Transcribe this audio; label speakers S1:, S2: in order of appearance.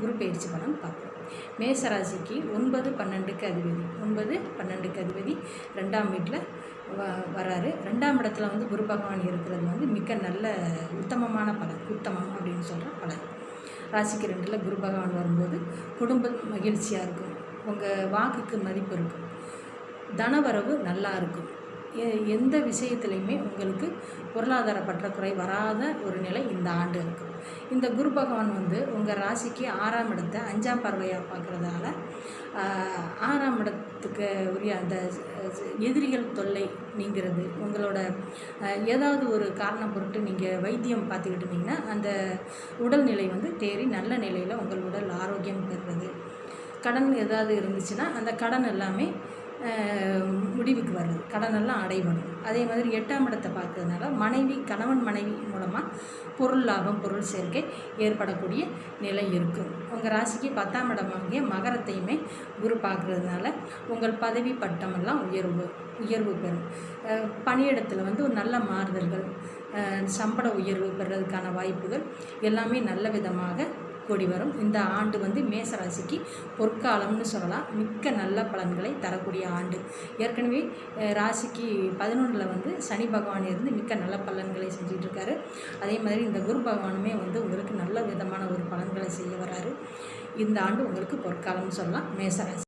S1: குரு பயிற்சி பலன் பார்ப்போம் மேசராசிக்கு ஒன்பது பன்னெண்டுக்கு அதிபதி. ஒன்பது பன்னெண்டுக்கு அதிபதி. ரெண்டாம் வீட்டில் வ வராரு. ரெண்டாம் இடத்துல வந்து குரு பகவான் இருக்கிறது வந்து மிக நல்ல உத்தமமான பலன். உத்தமம் அப்படின்னு சொல்கிற பலன். ராசிக்கு ரெண்டில் குரு பகவான் வரும்போது குடும்பம் மகிழ்ச்சியாக இருக்கும். உங்கள் வாக்குக்கு மதிப்பு இருக்கும். தனவரவு நல்லா இருக்கும். எந்த விஷயத்துலையுமே உங்களுக்கு பொருளாதார பற்றாக்குறை வராத ஒரு நிலை இந்த ஆண்டு இருக்கும் இந்த குரு பகவான் வந்து உங்கள் ராசிக்கு ஆறாம் இடத்தை அஞ்சாம் பார்வையாக பார்க்குறதால ஆறாம் இடத்துக்கு உரிய அந்த எதிரிகள் தொல்லை நீங்கிறது உங்களோட ஏதாவது ஒரு காரணம் பொருட்டு நீங்கள் வைத்தியம் பார்த்துக்கிட்டு இருந்தீங்கன்னா அந்த உடல்நிலை வந்து தேறி நல்ல நிலையில் உங்கள் உடல் ஆரோக்கியம் பெறுறது கடன் ஏதாவது இருந்துச்சுன்னா அந்த கடன் எல்லாமே முடிவுக்கு வருது கடனெல்லாம் அடைபடும் அதே மாதிரி எட்டாம் இடத்தை பார்க்கறதுனால மனைவி கணவன் மனைவி மூலமாக பொருள் லாபம் பொருள் சேர்க்கை ஏற்படக்கூடிய நிலை இருக்கும். உங்கள் ராசிக்கு பத்தாம் இடமாகிய மகரத்தையுமே குரு பார்க்குறதுனால உங்கள் பதவி பட்டமெல்லாம் உயர்வு உயர்வு பெறும். பணியிடத்தில் வந்து ஒரு நல்ல மாறுதல்கள் சம்பள உயர்வு பெறுறதுக்கான வாய்ப்புகள் எல்லாமே நல்ல விதமாக கொடி வரும். இந்த ஆண்டு வந்து மேசராசிக்கு பொற்காலம்னு சொல்லலாம். மிக்க நல்ல பலன்களை தரக்கூடிய ஆண்டு. ஏற்கனவே ராசிக்கு பதினொன்றில் வந்து சனி பகவான் இருந்து மிக்க நல்ல பலன்களை செஞ்சுட்டு இருக்காரு அதே மாதிரி இந்த குரு பகவானுமே வந்து உங்களுக்கு நல்ல விதமான ஒரு பலன்களை செய்ய வராரு இந்த ஆண்டு உங்களுக்கு பொற்காலம்னு சொல்லலாம். மேசராசி.